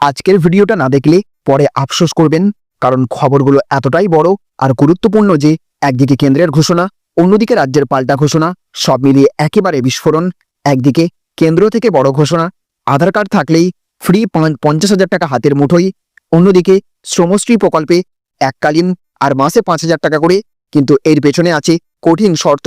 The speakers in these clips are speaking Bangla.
আজকের ভিডিওটা না দেখলে পরে আফসোস করবেন, কারণ খবরগুলো এতটাই বড় আর গুরুত্বপূর্ণ যে একদিকে কেন্দ্রের ঘোষণা, অন্যদিকে রাজ্যের পাল্টা ঘোষণা, সব মিলিয়ে একেবারে বিস্ফোরণ, একদিকে কেন্দ্র থেকে বড় ঘোষণা, আধার কার্ড থাকলেই ফ্রি পঞ্চাশ হাজার টাকা হাতের মুঠোই, অন্যদিকে শ্রমশ্রী প্রকল্পে এককালীন আর মাসে পাঁচ হাজার টাকা করে, কিন্তু এর পেছনে আছে কঠিন শর্ত,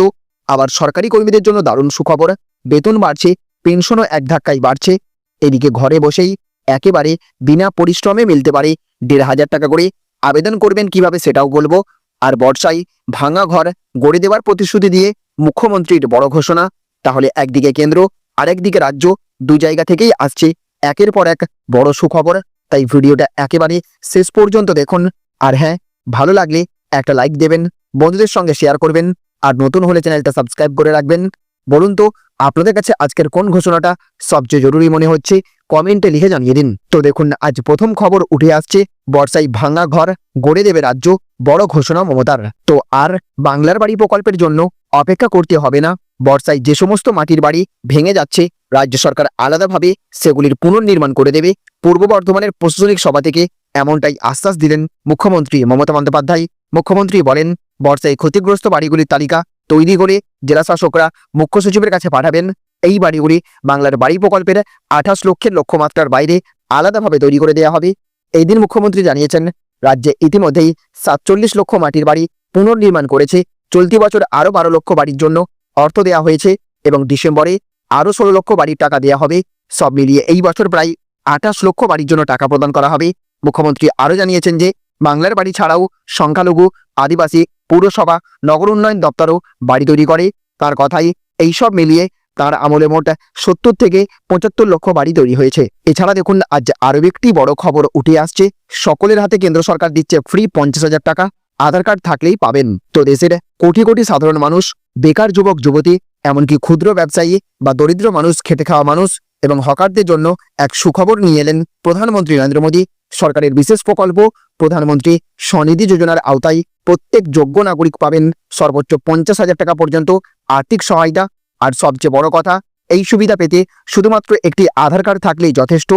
আবার সরকারি কর্মীদের জন্য দারুণ সুখবর, বেতন বাড়ছে, পেনশনও এক ধাক্কায় বাড়ছে, এদিকে ঘরে বসেই একেবারে বিনা পরিশ্রমে মিলতে পারে। দেড় হাজার টাকা করে আবেদন করবেন কীভাবে সেটাও বলব। আর বর্ষায় ভাঙা ঘর গড়ে দেওয়ার প্রতিশ্রুতি দিয়ে মুখ্যমন্ত্রীর বড় ঘোষণা। তাহলে একদিকে কেন্দ্র, আরেকদিকে রাজ্য দু জায়গা থেকেই আসছে একের পর এক বড় সুখবর। তাই ভিডিওটা একেবারে শেষ পর্যন্ত দেখুন। আর হ্যাঁ ভালো লাগলে একটা লাইক দেবেন, বন্ধুদের সঙ্গে শেয়ার করবেন, আর নতুন হলে চ্যানেলটা সাবস্ক্রাইব করে রাখবেন। বলুন তো, আপনাদের কাছে আজকের কোন ঘোষণাটা সবচেয়ে জরুরি মনে হচ্ছে? কমেন্টে লিখে জানিয়ে দিন। তো দেখুন, আজ প্রথম খবর উঠে আসছে বর্ষায় ভাঙা ঘর, গড়ে দেবে রাজ্য, বড় ঘোষণা মমতার। তো আর বাংলার বাড়ি প্রকল্পের জন্য অপেক্ষা করতে হবে না। বর্ষায় যে সমস্ত মাটির বাড়ি ভেঙে যাচ্ছে, রাজ্য সরকার আলাদাভাবে সেগুলির পুনর্নির্মাণ করে দেবে। পূর্ব বর্ধমানের প্রশাসনিক সভা থেকে এমনটাই আশ্বাস দিলেন মুখ্যমন্ত্রী মমতা বন্দ্যোপাধ্যায়। মুখ্যমন্ত্রী বলেন, বর্ষায় ক্ষতিগ্রস্ত বাড়িগুলির তালিকা তৈরি করে জেলাশাসকরা মুখ্য সচিবের কাছে পাঠাবেন। এই বাড়িগুলি বাংলার বাড়ি প্রকল্পের আঠাশ লক্ষের লক্ষ্যমাত্রার বাইরে আলাদাভাবে তৈরি করে দেওয়া হবে। এই দিন মুখ্যমন্ত্রী জানিয়েছেন, রাজ্যে ইতিমধ্যেই সাতচল্লিশ লক্ষ মাটির বাড়ি পুনর্নির্মাণ করেছে। চলতি বছর আরও বারো লক্ষ বাড়ির জন্য অর্থ দেওয়া হয়েছে এবং ডিসেম্বরে আরও ষোলো লক্ষ বাড়ির টাকা দেওয়া হবে। সব মিলিয়ে এই বছর প্রায় আঠাশ লক্ষ বাড়ির জন্য টাকা প্রদান করা হবে। মুখ্যমন্ত্রী আরও জানিয়েছেন যে, বাংলার বাড়ি ছাড়াও সংখ্যালঘু, আদিবাসী, পুরসভা, নগর উন্নয়ন দপ্তরও বাড়ি তৈরি করে। তার কথাই এইসব মিলিয়ে তার আমলে মোট সত্তর থেকে পঁচাত্তর লক্ষ বাড়ি তৈরি হয়েছে। এছাড়া দেখুন, আজ আরও একটি বড় খবর উঠে আসছে। সকলের হাতে কেন্দ্র সরকার দিচ্ছে ফ্রি পঞ্চাশ হাজার টাকা। আধার কার্ড থাকলেই পাবেন। তো দেশের কোটি কোটি সাধারণ মানুষ, বেকার যুবক, যুবতী, এমনকি ক্ষুদ্র ব্যবসায়ী বা দরিদ্র মানুষ, খেটে খাওয়া মানুষ এবং হকারদের জন্য এক সুখবর নিয়ে এলেন প্রধানমন্ত্রী নরেন্দ্র মোদী। সরকারের বিশেষ প্রকল্প, প্রধানমন্ত্রী স্বনিধি যোজনার আওতায় প্রত্যেক যোগ্য নাগরিক পাবেন সর্বোচ্চ পঞ্চাশ হাজার টাকা পর্যন্ত আর্থিক সহায়তা আর সবচেয়ে বড় কথা, এই সুবিধা পেতে শুধুমাত্র একটি আধার কার্ড থাকলেই যথেষ্ট।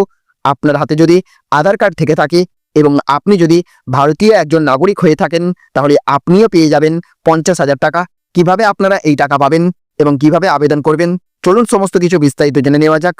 আপনার হাতে যদি আধার কার্ড থেকে থাকে এবং আপনি যদি ভারতীয় একজন নাগরিক হয়ে থাকেন, তাহলে আপনিও পেয়ে যাবেন পঞ্চাশ হাজার টাকা। কীভাবে আপনারা এই টাকা পাবেন এবং কীভাবে আবেদন করবেন, চলুন সমস্ত কিছু বিস্তারিত জেনে নেওয়া যাক।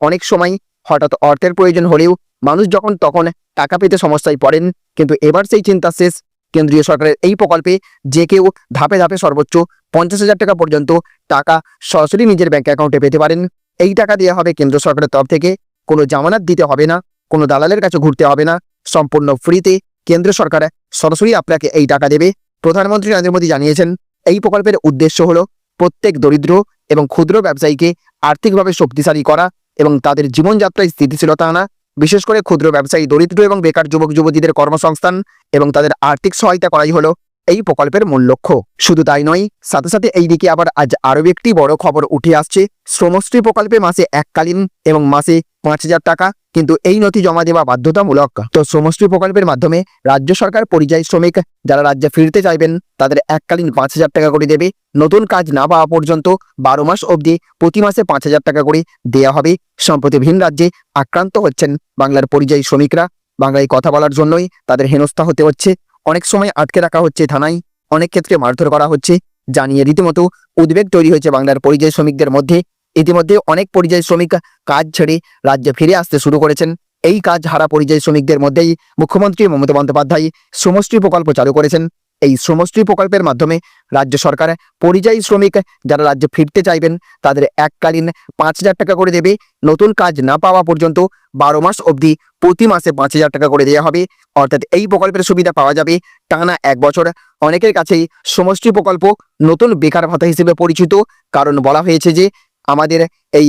অনেক সময় হঠাৎ অর্থের প্রয়োজন হলেও মানুষ যখন তখন টাকা পেতে সমস্যায় পড়েন, কিন্তু এবার সেই চিন্তা শেষ। কেন্দ্রীয় সরকারের এই প্রকল্পে যে কেউ ধাপে ধাপে সর্বোচ্চ পঞ্চাশ হাজার টাকা পর্যন্ত টাকা সরাসরি নিজের ব্যাঙ্ক অ্যাকাউন্টে পেতে পারেন। এই টাকা দেওয়া হবে কেন্দ্র সরকারের তরফ থেকে। কোনো জামানত দিতে হবে না, কোনো দালালের কাছে ঘুরতে হবে না। সম্পূর্ণ ফ্রিতে কেন্দ্র সরকার সরাসরি আপনাকে এই টাকা দেবে। প্রধানমন্ত্রী নরেন্দ্র মোদী জানিয়েছেন, এই প্রকল্পের উদ্দেশ্য হলো প্রত্যেক দরিদ্র এবং ক্ষুদ্র ব্যবসায়ীকে আর্থিকভাবে শক্তিশালী করা এবং তাদের জীবনযাত্রায় স্থিতিশীলতা আনা। বিশেষ করে ক্ষুদ্র ব্যবসায়ী, দরিদ্র এবং বেকার যুবক যুবতীদের কর্মসংস্থান এবং তাদের আর্থিক সহায়তা করাই হলো এই প্রকল্পের মূল লক্ষ্য। শুধু তাই নয়, সাথে সাথে এই দিকে আবার আজ আরও একটি বড় খবর উঠে আসছে। শ্রমশ্রী প্রকল্পে মাসে এককালীন এবং মাসে পাঁচ হাজার টাকা, কিন্তু এই নথি জমা দেওয়া বাধ্যতামূলক। তো শ্রমশ্রী প্রকল্পের মাধ্যমে রাজ্য সরকার পরিযায়ী শ্রমিক যারা রাজ্যে ফিরতে চাইবেন, তাদের এককালীন পাঁচ হাজার টাকা করে দেবে। নতুন কাজ না পাওয়া পর্যন্ত বারো মাস অবধি প্রতি মাসে পাঁচ হাজার টাকা করে দেয়া হবে। সম্প্রতি ভিন রাজ্যে আক্রান্ত হচ্ছেন বাংলার পরিযায়ী শ্রমিকরা। বাংলায় কথা বলার জন্যই তাদের হেনস্থা হতে হচ্ছে। অনেক সময় আটকে রাখা হচ্ছে থানায়, অনেক ক্ষেত্রে মারধর করা হচ্ছে জানিয়ে রীতিমতো উদ্বেগ তৈরি হয়েছে বাংলার পরিযায়ী শ্রমিকদের মধ্যে। ইতিমধ্যে অনেক পরিযায়ী শ্রমিক কাজ ছেড়ে রাজ্যে ফিরে আসতে শুরু করেছেন। এই কাজ হারা পরিযায়ী শ্রমিকদের মধ্যেই মুখ্যমন্ত্রী মমতা বন্দ্যোপাধ্যায় শ্রমশ্রী প্রকল্প চালু করেছেন। এই শ্রমশ্রী প্রকল্পের মাধ্যমে রাজ্য সরকার পরিযায়ী শ্রমিক যারা রাজ্যে ফিরতে চাইবেন, তাদের এককালীন পাঁচ হাজার টাকা করে দেবে। নতুন কাজ না পাওয়া পর্যন্ত বারো মাস অবধি প্রতি মাসে পাঁচ হাজার টাকা করে দেওয়া হবে। অর্থাৎ এই প্রকল্পের সুবিধা পাওয়া যাবে টানা এক বছর। অনেকের কাছেই সমষ্টি প্রকল্প নতুন বেকার ভাতা হিসেবে পরিচিত। কারণ বলা হয়েছে যে, আমাদের এই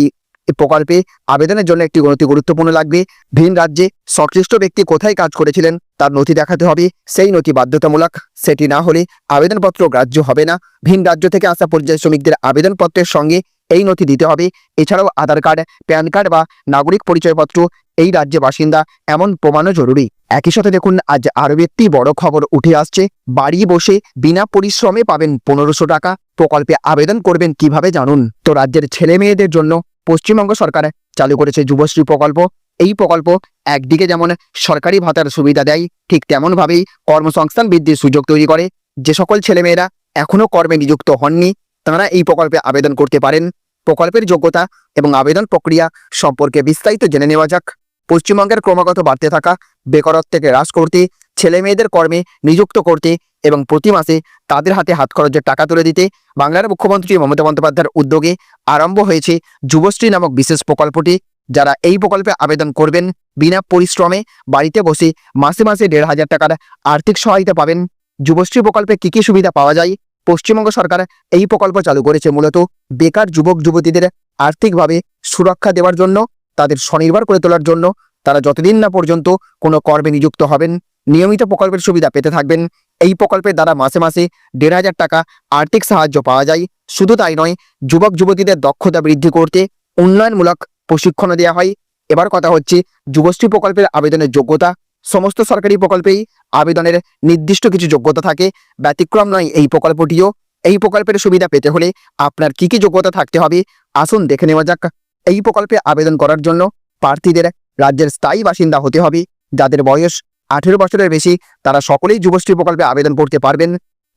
প্রকল্পে আবেদনের জন্য একটি নথি গুরুত্বপূর্ণ লাগবে। ভিন রাজ্যে সংশ্লিষ্ট ব্যক্তি কোথায় কাজ করেছিলেন তার নথি দেখাতে হবে। সেই নথি বাধ্যতামূলক, সেটি না হলে আবেদনপত্র গ্রাহ্য হবে না। ভিন রাজ্য থেকে আসা পরিযায়ী শ্রমিকদের আবেদনপত্রের সঙ্গে এই নথি দিতে হবে। এছাড়াও আধার কার্ড, প্যান কার্ড বা নাগরিক পরিচয়পত্র এই রাজ্যে বাসিন্দা এমন প্রমাণও জরুরি। একই সাথে দেখুন, আজ আরও একটি বড় খবর উঠে আসছে। বাড়ি বসে বিনা পরিশ্রমে পাবেন পনেরোশো টাকা। প্রকল্পে আবেদন করবেন কীভাবে জানুন? তো রাজ্যের ছেলে মেয়েদের জন্য পশ্চিমবঙ্গ সরকার চালু করেছে যুবশ্রী প্রকল্প। এই প্রকল্প একদিকে যেমন সরকারি ভাতার সুবিধা দেয়, ঠিক তেমনভাবেই কর্মসংস্থান বৃদ্ধির সুযোগ তৈরি করে। যে সকল ছেলেমেয়েরা এখনও কর্মে নিযুক্ত হননি, তারা এই প্রকল্পে আবেদন করতে পারেন। প্রকল্পের যোগ্যতা এবং আবেদন প্রক্রিয়া সম্পর্কে বিস্তারিত জেনে নেওয়া যাক। পশ্চিমবঙ্গের ক্রমাগত বাড়তে থাকা বেকারত্বকে হ্রাস করতে ছেলে মেয়েদের কর্মে নিযুক্ত করতে এবং প্রতি মাসে তাদের হাতে হাত খরচের টাকা তুলে দিতে বাংলার মুখ্যমন্ত্রী মমতা বন্দ্যোপাধ্যায়ের উদ্যোগে আরম্ভ হয়েছে যুবশ্রী নামক বিশেষ প্রকল্পটি। যারা এই প্রকল্পে আবেদন করবেন, বিনা পরিশ্রমে বাড়িতে বসে মাসে মাসে দেড় হাজার টাকার আর্থিক সহায়তা পাবেন। যুবশ্রী প্রকল্পে কি কি সুবিধা পাওয়া যায়? পশ্চিমবঙ্গ সরকার এই প্রকল্প চালু করেছে মূলত বেকার যুবক যুবতীদের আর্থিকভাবে সুরক্ষা দেওয়ার জন্য, তাদের স্বনির্ভর করে তোলার জন্য। তারা যতদিন না পর্যন্ত কোনো কর্মে নিযুক্ত হবেন, নিয়মিত প্রকল্পের সুবিধা পেতে থাকবেন। এই প্রকল্পের দ্বারা মাসে মাসে দেড় হাজার টাকা আর্থিক সাহায্য পাওয়া যায়। শুধু তাই নয়, যুবক যুবতীদের দক্ষতা বৃদ্ধি করতে উন্নয়নমূলক প্রশিক্ষণ দেওয়া হয়। এবার কথা হচ্ছে যুবশ্রী প্রকল্পের আবেদনের যোগ্যতা। সমস্ত সরকারি প্রকল্পেই আবেদনের নির্দিষ্ট কিছু যোগ্যতা থাকে। ব্যতিক্রম নয় এই প্রকল্পটিও। এই প্রকল্পের সুবিধা পেতে হলে আপনার কি কি যোগ্যতা থাকতে হবে আসুন দেখে নেওয়া যাক। এই প্রকল্পে আবেদন করার জন্য প্রার্থীদের রাজ্যের স্থায়ী বাসিন্দা হতে হবে। যাদের বয়স আঠেরো বছরের বেশি তারা সকলেই যুবশ্রী প্রকল্পে আবেদন করতে পারবেন।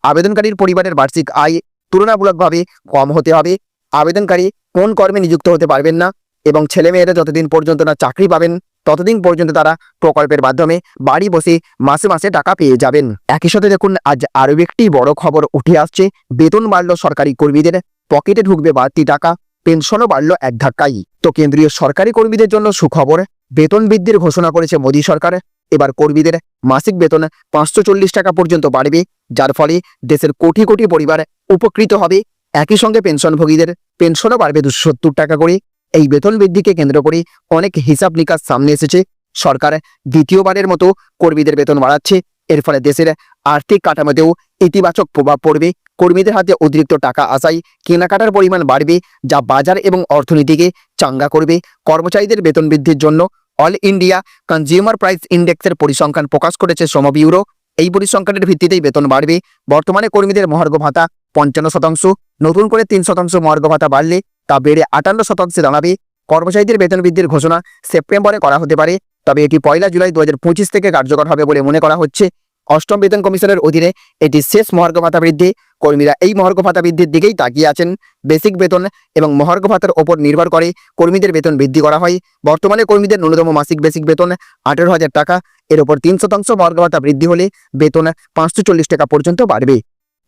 আবেদনকারীর পরিবারের বার্ষিক আয় তুলনামূলকভাবে কম হতে হবে। আবেদনকারী কোন কর্মে নিযুক্ত হতে পারবেন না এবং ছেলেমেয়েরা যতদিন পর্যন্ত না চাকরি পাবেন, ততদিন পর্যন্ত তারা প্রকল্পের মাধ্যমে বাড়ি বসে মাসে মাসে টাকা পেয়ে যাবেন। একই সাথে দেখুন, আজ আরও একটি বড় খবর উঠে আসছে। বেতন বাড়ল সরকারি কর্মীদের, পকেটে ঢুকবে বাড়তি টাকা, পেনশনও বাড়ল এক ধাক্কাই তো কেন্দ্রীয় সরকারি কর্মীদের জন্য সুখবর বেতন বৃদ্ধির ঘোষণা করেছে মোদী সরকার। এবার কর্মীদের মাসিক বেতন পাঁচশো চল্লিশ টাকা পর্যন্ত বাড়বে, যার ফলে দেশের কোটি কোটি পরিবার উপকৃত হবে। একই সঙ্গে পেনশনভোগীদের পেনশনও বাড়বে দুশো টাকা করে। এই বেতন বৃদ্ধিকে কেন্দ্র করে অনেক হিসাব নিকাশ সামনে এসেছে। সরকার দ্বিতীয়বারের মতো কর্মীদের বেতন বাড়াচ্ছে। এর ফলে দেশের আর্থিক কাঠামোতেও ইতিবাচক প্রভাব পড়বে। কর্মীদের হাতে অতিরিক্ত টাকা আসায় কেনাকাটার পরিমাণ বাড়বে, যা বাজার এবং অর্থনীতিকে চাঙ্গা করবে। কর্মচারীদের বেতন বৃদ্ধির জন্য অল ইন্ডিয়া কনজিউমার প্রাইস ইন্ডেক্সের পরিসংখ্যান প্রকাশ করেছে শ্রম ব্যুরো। এই পরিসংখ্যানের ভিত্তিতেই বেতন বাড়বে। বর্তমানে কর্মীদের মহার্ঘ ভাতা পঞ্চান্ন শতাংশ। নতুন করে তিন শতাংশ মহার্ঘ ভাতা বাড়লে তা বেড়ে আটান্ন শতাংশে দাঁড়াবে। কর্মচারীদের বেতন বৃদ্ধির ঘোষণা সেপ্টেম্বরে করা হতে পারে, তবে এটি পয়লা জুলাই দু হাজার পঁচিশ থেকে কার্যকর হবে বলে মনে করা হচ্ছে। অষ্টম বেতন কমিশনের অধীনে এটি শেষ মহার্ঘ ভাতা বৃদ্ধি। কর্মীরা এই মহার্ঘ ভাতা বৃদ্ধির দিকেই তাকিয়ে আছেন। বেসিক বেতন এবং মহার্ঘ ভাতার ওপর নির্ভর করে কর্মীদের বেতন বৃদ্ধি করা হয়। বর্তমানে কর্মীদের ন্যূনতম মাসিক বেসিক বেতন আঠেরো হাজার টাকা। এর ওপর তিন শতাংশ মহার্ঘ ভাতা বৃদ্ধি হলে বেতন পাঁচশো চল্লিশ টাকা পর্যন্ত বাড়বে।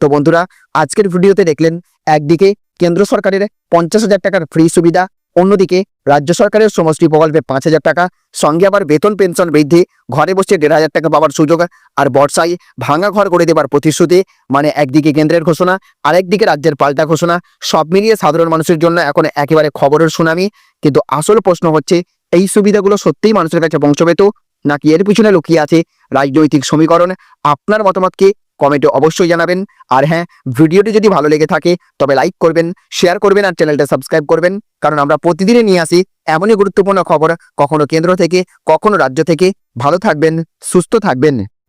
তো বন্ধুরা, আজকের ভিডিওতে দেখলেন, একদিকে কেন্দ্র সরকারের পঞ্চাশ হাজার টাকার ফ্রি সুবিধা অন্যদিকে রাজ্য সরকারের সমষ্টি প্রকল্পে পাঁচ হাজার টাকা, সঙ্গে আবার বেতন পেনশন বৃদ্ধি, ঘরে বসে দেড় হাজার টাকা পাওয়ার সুযোগ আর বর্ষায় ভাঙা ঘর করে দেবার প্রতিশ্রুতি মানে একদিকে কেন্দ্রের ঘোষণা, আরেকদিকে রাজ্যের পাল্টা ঘোষণা, সব মিলিয়ে সাধারণ মানুষের জন্য এখন একেবারে খবরের সুনামি। কিন্তু আসল প্রশ্ন হচ্ছে, এই সুবিধাগুলো সত্যিই মানুষের কাছে পৌঁছবে তো? নাকি এর পিছনে লুকিয়ে আছে রাজনৈতিক সমীকরণ? আপনার মতামতকে কমেন্টে অবশ্যই জানাবেন। আর হ্যাঁ ভিডিওটি যদি ভালো লেগে থাকে, তবে লাইক করবেন শেয়ার করবেন আর চ্যানেলটা সাবস্ক্রাইব করবেন। কারণ আমরা প্রতিদিনই নিয়ে আসি এমনই গুরুত্বপূর্ণ খবর কখনো কেন্দ্র থেকে, কখনো রাজ্য থেকে। ভালো থাকবেন, সুস্থ থাকবেন।